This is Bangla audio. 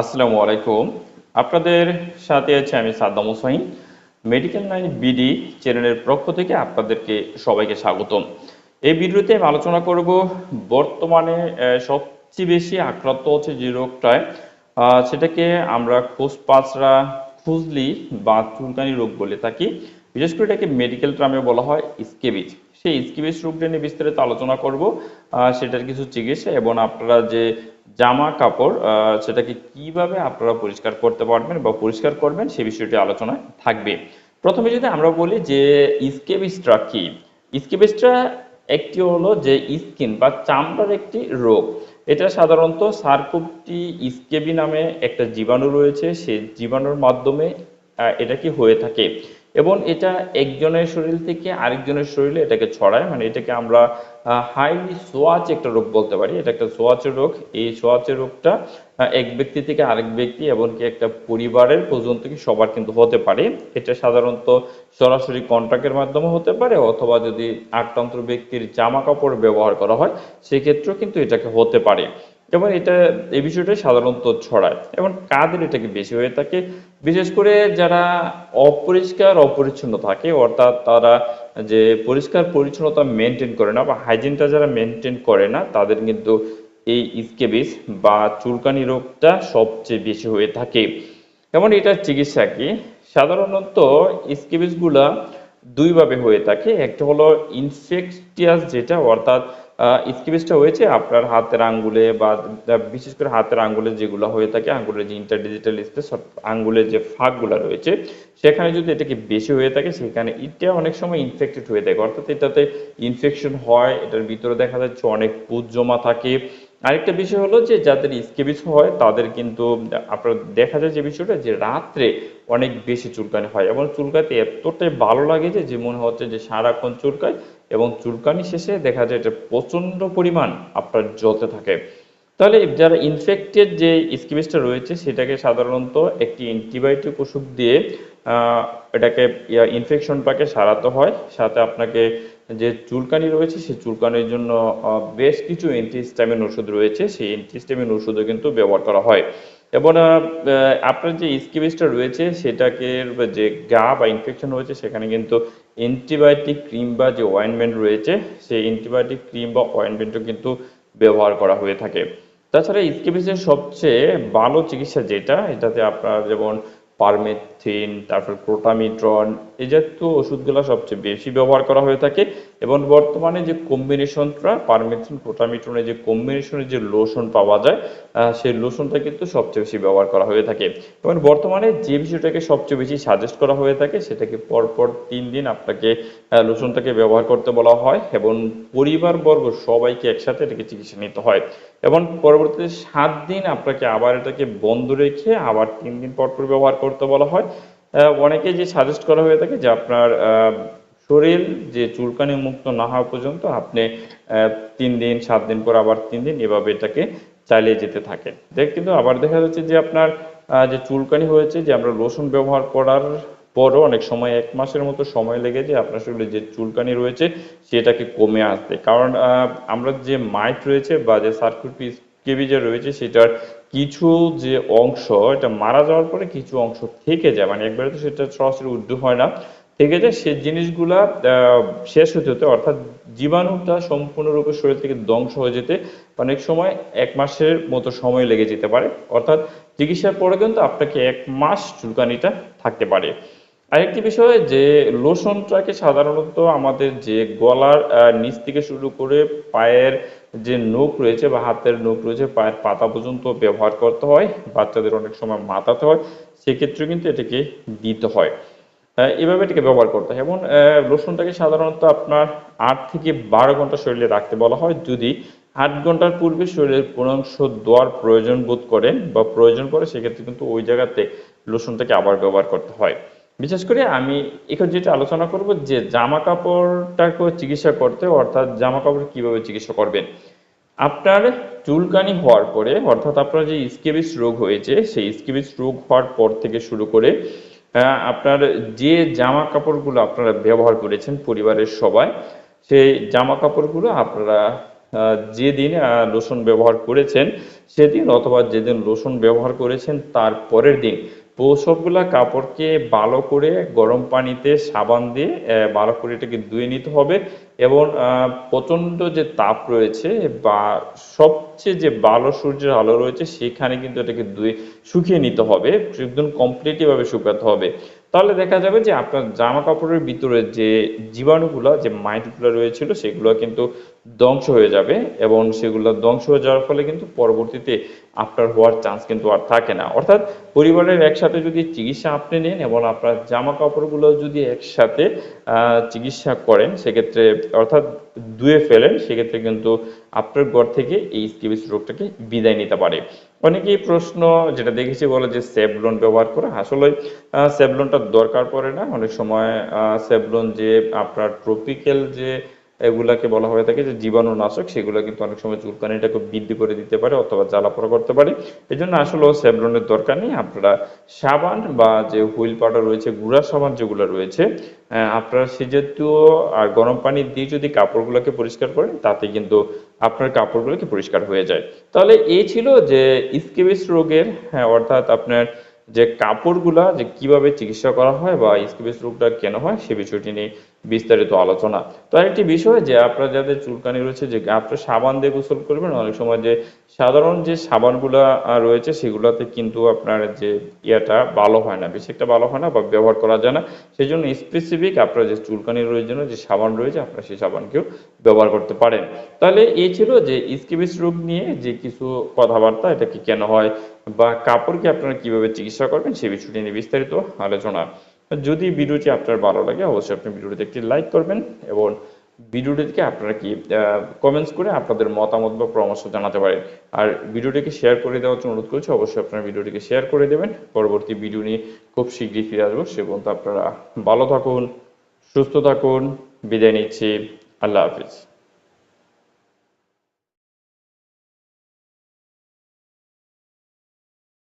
আসসালামু আলাইকুম। আপনাদের সাথে আছে আমি Saddam Hossain medical line BD চ্যানেলের পক্ষ থেকে আপনাদেরকে সবাইকে স্বাগতম। এই ভিডিওতে আমি আলোচনা করব বর্তমানে সবচেয়ে বেশি আক্রান্ত হচ্ছে যে রোগটায় সেটাকে আমরা খোঁজ পাঁচরা খুজলি বা চুলকানি রোগ বলে থাকি। বিশেষ করে এটাকে মেডিকেল টার্মে বলা হয় স্কেবিজ। সেই স্কিবিস রোগটা নিয়ে বিস্তারিত আলোচনা করব। সেটার কিছু চিকিৎসা এবং আপনারা যে জামা, কাপড় সেটাকে কীভাবে আপনারা পরিষ্কার করতে পারবেন বা পরিষ্কার করবেন সে বিষয়টি আলোচনায় থাকবে। প্রথমে যদি আমরা বলি যে স্কেবিসটা কি? স্কেবিসটা একটি হলো যে স্কিন বা চামড়ার একটি রোগ। এটা সাধারণত সার্কোপটি স্কেবি নামে একটা জীবাণু রয়েছে সেই জীবাণুর মাধ্যমে এটা কি হয়ে থাকে? এবং এটা একজনের শরীর থেকে আরেকজনের শরীরে এটাকে ছড়ায় মানে এটাকে আমরা হাইলি সোয়াচ একটা রোগ বলতে পারি। এটা একটা সোয়াচের রোগ। এই সোয়াচের রোগটা এক ব্যক্তি থেকে আরেক ব্যক্তি এমনকি একটা পরিবারের পর্যন্ত কি সবার কিন্তু হতে পারে। এটা সাধারণত সরাসরি কন্ট্রাক্টের মাধ্যমে হতে পারে অথবা যদি আক্রান্ত ব্যক্তির জামা কাপড় ব্যবহার করা হয়, সেক্ষেত্রেও কিন্তু এটাকে হতে পারে। এবং এটা, এই বিষয়টা সাধারণত ছড়ায়। এবং কাদের এটাকে বেশি হয়ে থাকে? বিশেষ করে যারা অপরিষ্কার, অপরিচ্ছন্ন থাকে, অর্থাৎ তারা যে পরিষ্কার পরিচ্ছন্নতা মেনটেন করে না বা হাইজিনটা যারা মেনটেন করে না, তাদের কিন্তু এই স্কেবিস বা চুলকানি রোগটা সবচেয়ে বেশি হয়ে থাকে। এবং এটার চিকিৎসা কি? সাধারণত স্কেবিসগুলা দুইভাবে হয়ে থাকে। একটা হলো ইনফেকটিয়াস যেটা, অর্থাৎ স্কিবিসটা হয়েছে। আপনার হাতের আঙ্গুলে বা বিশেষ করে হাতের আঙ্গুলে যেগুলো হয়ে থাকে, আঙ্গুলের যে ইন্টারডিজিটাল স্পেস আঙ্গুলের যে ফাঁকগুলো রয়েছে, সেখানে যদি এটাকে বেশি হয়ে থাকে, সেখানে এটা অনেক সময় ইনফেক্টেড হয়ে থাকে। অর্থাৎ এটাতে ইনফেকশন হয়, এটার ভিতরে দেখা যাচ্ছে অনেক পুজ জমা থাকে। আরেকটা বিষয় হলো যে, যাদের স্কেবিস হয়, তাদের কিন্তু, আপনার দেখা যায় যে বিষয়টা, যে রাত্রে অনেক বেশি চুলকানি হয়। এবং চুলকাতে এতটাই ভালো লাগে যে মনে হচ্ছে যে সারাক্ষণ চুলকায় এবং চুলকানি শেষে দেখা যায় এটা প্রচণ্ড পরিমাণ আপনার জ্বলতে থাকে। তাহলে যারা ইনফেক্টেড যে স্কিবিসটা রয়েছে, সেটাকে সাধারণত একটি অ্যান্টিবায়োটিক ওষুধ দিয়ে এটাকে ইনফেকশনটাকে সারাতে হয়। সাথে আপনাকে যে চুলকানি রয়েছে, সেই চুলকানির জন্য বেশ কিছু অ্যান্টিহিস্টামিন ওষুধ রয়েছে। সেই অ্যান্টিহিস্টামিন ওষুধও কিন্তু ব্যবহার করা হয়। এবং আপনার যে স্কিবিসটা রয়েছে, সেটাকে, যে গা বা ইনফেকশন হয়েছে সেখানে কিন্তু অ্যান্টিবায়োটিক ক্রিম বা যে অয়েনমেন্ট রয়েছে, সেই অ্যান্টিবায়োটিক ক্রিম বা অয়েনমেন্টও কিন্তু ব্যবহার করা হয়ে থাকে। তাছাড়া স্কেপিসের সবচেয়ে ভালো চিকিৎসা যেটা, এটাতে আপনার যেমন পারমেথিন, তারপর ক্রোটামিট্রন এই জাতীয় ওষুধগুলো সবচেয়ে বেশি ব্যবহার করা হয়ে থাকে এবং বর্তমানে যে কম্বিনেশনটা পারমেথিন ক্রোটামিট্রনের যে কম্বিনেশনের যে লোশন পাওয়া যায় সেই লোশনটা কিন্তু সবচেয়ে বেশি ব্যবহার করা হয়ে থাকে। এবং বর্তমানে যে বিষয়টাকে সবচেয়ে বেশি সাজেস্ট করা হয়ে থাকে, সেটাকে পরপর তিন দিন আপনাকে লোশনটাকে ব্যবহার করতে বলা হয় এবং পরিবারবর্গ সবাইকে একসাথে এটাকে চিকিৎসা নিতে হয়। এবং পরবর্তীতে সাত দিন আপনাকে আবার এটাকে বন্ধ রেখে আবার তিন দিন পর পর ব্যবহার করতে বলা হয়। অনেকে যে সাজেস্ট করা হয়ে থাকে যে আপনার শরীর যে চুলকানি মুক্ত না হওয়া পর্যন্ত আপনি তিন দিন, সাত দিন পর আবার তিন দিন এভাবে এটাকে চালিয়ে যেতে থাকেন। দেখ, কিন্তু আবার দেখা যাচ্ছে যে আপনার যে চুলকানি হয়েছে, যে আমরা লোশন ব্যবহার করার পরও অনেক সময় এক মাসের মতো সময় লেগে যায় আপনার শরীরে যে চুলকানি রয়েছে, সেটাকে কমে আসতে। কারণ আমরা যে মাইট রয়েছে বা যে সার্কুইট কেবি যে রয়েছে, সেটার কিছু যে অংশ, এটা মারা যাওয়ার পরে কিছু অংশ থেকে যায়। মানে একবারে তো সেটা সরাসরি উদ্যোগ হয় না। থেকে যায় সেই জিনিসগুলা শেষ হতে হতে, অর্থাৎ জীবাণুটা সম্পূর্ণরূপে শরীর থেকে ধ্বংস হয়ে যেতে অনেক সময় এক মাসের মতো সময় লেগে যেতে পারে। অর্থাৎ চিকিৎসার পরে কিন্তু আপনাকে এক মাস চুলকানিটা থাকতে পারে। আরেকটি বিষয় যে, লোশনটাকে সাধারণত আমাদের যে গলার নিচ থেকে শুরু করে পায়ের যে নখ রয়েছে বা হাতের নখ রয়েছে, পায়ের পাতা পর্যন্ত ব্যবহার করতে হয়, বাচ্চাদের অনেক সময় মাথাতে হয় সেক্ষেত্রে কিন্তু এটাকে দিতে হয়। এভাবে এটাকে ব্যবহার করতে হয়। এবং লোশনটাকে সাধারণত আপনার আট থেকে বারো ঘণ্টা শরীরে রাখতে বলা হয়। যদি আট ঘণ্টার পূর্বে শরীরের কোনো অংশ দেওয়ার প্রয়োজন বোধ করেন বা প্রয়োজন পড়ে, সেক্ষেত্রে কিন্তু ওই জায়গাতে লোশনটাকে আবার ব্যবহার করতে হয়। বিশেষ করে আমি এখন যেটা আলোচনা করব যে জামা কাপড়টাকে চিকিৎসা করতে, অর্থাৎ জামা কাপড় কীভাবে চিকিৎসা করবেন, আপনার চুলকানি হওয়ার পরে, অর্থাৎ আপনার যে স্কেবিস রোগ হয়েছে, সেই স্কেবিস রোগ হওয়ার পর থেকে শুরু করে আপনার যে জামা কাপড়গুলো আপনারা ব্যবহার করেছেন পরিবারের সবাই, সেই জামা কাপড়গুলো আপনারা যেদিন লোশন ব্যবহার করেছেন, সেদিন অথবা যেদিন লোশন ব্যবহার করেছেন, তার পরের দিন সবগুলা কাপড়কে ভালো করে গরম পানিতে সাবান দিয়ে ভালো করে এটাকে ধুয়ে নিতে হবে এবং প্রচণ্ড যে তাপ রয়েছে বা সবচেয়ে যে ভালো সূর্যের আলো রয়েছে সেখানে কিন্তু এটাকে ধুয়ে শুকিয়ে নিতে হবে, একদম কমপ্লিটলি ভাবে শুকাতে হবে। তাহলে দেখা যাবে যে আপনার জামা কাপড়ের ভিতরে যে জীবাণুগুলো, যে মাইটগুলো রয়েছিল সেগুলো কিন্তু ধ্বংস হয়ে যাবে এবং সেগুলো ধ্বংস হয়ে যাওয়ার ফলে কিন্তু পরবর্তীতে আপনার হওয়ার চান্স কিন্তু আর থাকে না। অর্থাৎ পরিবারের একসাথে যদি চিকিৎসা আপনি নেন এবং আপনার জামা কাপড়গুলো যদি একসাথে চিকিৎসা করেন, সেক্ষেত্রে অর্থাৎ ধুয়ে ফেলেন, সেক্ষেত্রে কিন্তু আপনার ঘর থেকে এই স্কিবিস রোগটাকে বিদায় নিতে পারে। অনেকেই প্রশ্ন যেটা দেখেছি বলে যে সেভলন ব্যবহার করে, আসলে সেভলনটা দরকার পড়ে না। অনেক সময় সেভলন যে আপনার ট্রপিক্যাল যে এগুলাকে বলা হয়ে থাকে যে জীবাণুনাশক, সেগুলো কিন্তু অনেক সময় চুলকানিটাকে বৃদ্ধি করে দিতে পারে অথবা জ্বালা জ্বালাপোড়া করতে পারে। এই জন্য আসলে সেভলনের দরকার নেই। আপনারা সাবান বা যে হুইল পাউডার রয়েছে, গুঁড়া সাবান যেগুলো রয়েছে আপনারা সে আর গরম পানি দিয়ে যদি কাপড়গুলোকে পরিষ্কার করেন, তাতে কিন্তু আপনার কাপড়গুলোকে পরিষ্কার হয়ে যায়। তাহলে এই ছিল যে স্কেবিস রোগের হ্যাঁ অর্থাৎ আপনার যে কাপড়গুলা যে কীভাবে চিকিৎসা করা হয় বা স্কিবিস রোগটা কেন হয় সে বিষয়টি নিয়ে বিস্তারিত আলোচনা। তো আরেকটি বিষয় যে আপনার যাদের চুলকানি রয়েছে, যে আপনার সাবান দিয়ে গোসল করবেন, অনেক সময় যে সাধারণ যে সাবানগুলা রয়েছে সেগুলোতে কিন্তু আপনার যে ইয়েটা ভালো হয় না বেশি একটা ভালো হয় না বা ব্যবহার করা যায় না। সেই জন্য স্পেসিফিক আপনার যে চুলকানি রয়েছে যে সাবান রয়েছে, আপনার সেই সাবানকেও ব্যবহার করতে পারেন। তাহলে এই ছিল যে স্কিবিস রোগ নিয়ে যে কিছু কথাবার্তা, এটা কি কেন হয় বা কাপড়কে আপনারা কীভাবে চিকিৎসা করবেন সেই বিষয়টি নিয়ে বিস্তারিত আলোচনা। যদি ভিডিওটি আপনার ভালো লাগে, অবশ্যই আপনি ভিডিওটিতে একটি লাইক করবেন এবং ভিডিওটিকে আপনারা কি কমেন্টস করে আপনাদের মতামত বা পরামর্শ জানাতে পারেন। আর ভিডিওটিকে শেয়ার করে দেওয়ার জন্য অনুরোধ করছি, অবশ্যই আপনারা ভিডিওটিকে শেয়ার করে দেবেন। পরবর্তী ভিডিও নিয়ে খুব শীঘ্রই ফিরে আসব। সে পর্যন্ত আপনারা ভালো থাকুন, সুস্থ থাকুন। বিদায় নিচ্ছি। আল্লাহ হাফিজ।